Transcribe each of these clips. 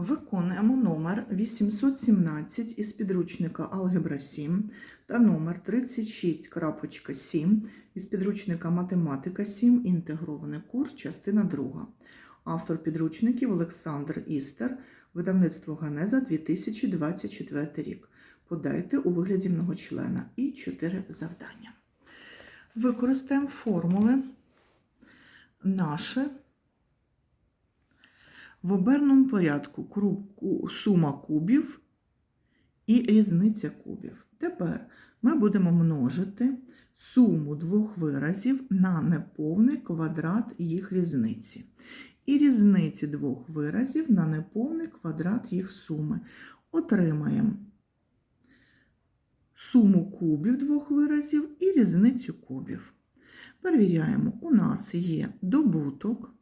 Виконуємо номер 817 із підручника Алгебра 7 та номер 36.7 із підручника Математика 7. Інтегрований курс, частина 2. Автор підручників Олександр Істер, видавництво Ганеза 2024 рік. Подайте у вигляді многочлена і 4 завдання. Використаємо формули наші в оберному порядку кру- ку- сума кубів і різниця кубів. Тепер ми будемо множити суму двох виразів на неповний квадрат їх різниці. І різниці двох виразів на неповний квадрат їх суми. Отримаємо суму кубів двох виразів і різницю кубів. Перевіряємо, у нас є добуток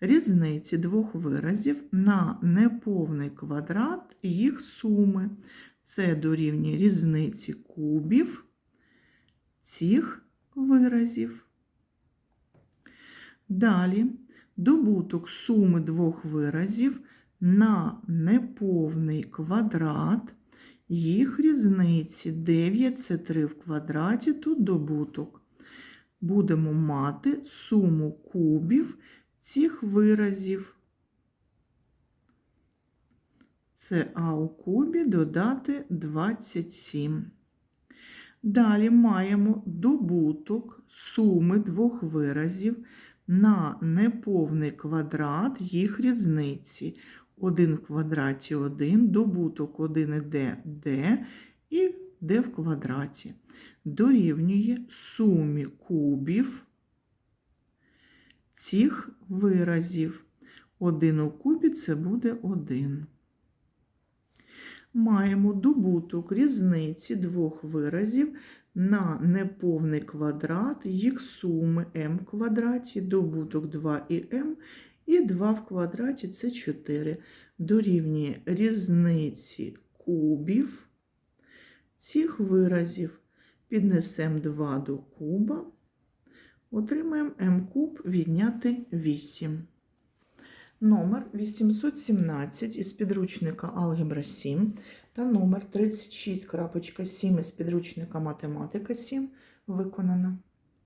різниці двох виразів на неповний квадрат їх суми. Це дорівнює різниці кубів цих виразів. Далі добуток суми двох виразів на неповний квадрат їх різниці 9 це 3 в квадраті, тут добуток. Будемо мати суму кубів цих виразів. Це А у кубі додати 27. Далі маємо добуток суми двох виразів на неповний квадрат їх різниці. 1 в квадраті 1, добуток 1 іде d і d в квадраті. Дорівнює сумі кубів цих виразів. 1 у кубі це буде 1. Маємо добуток різниці двох виразів на неповний квадрат їх суми m в квадраті, добуток 2 і m, і 2 в квадраті це 4. Дорівнює різниці кубів цих виразів. Піднесемо 2 до куба. Отримаємо М куб відняти 8. Номер 817 із підручника Алгебра 7 та номер 36.7 із підручника Математика 7 виконано.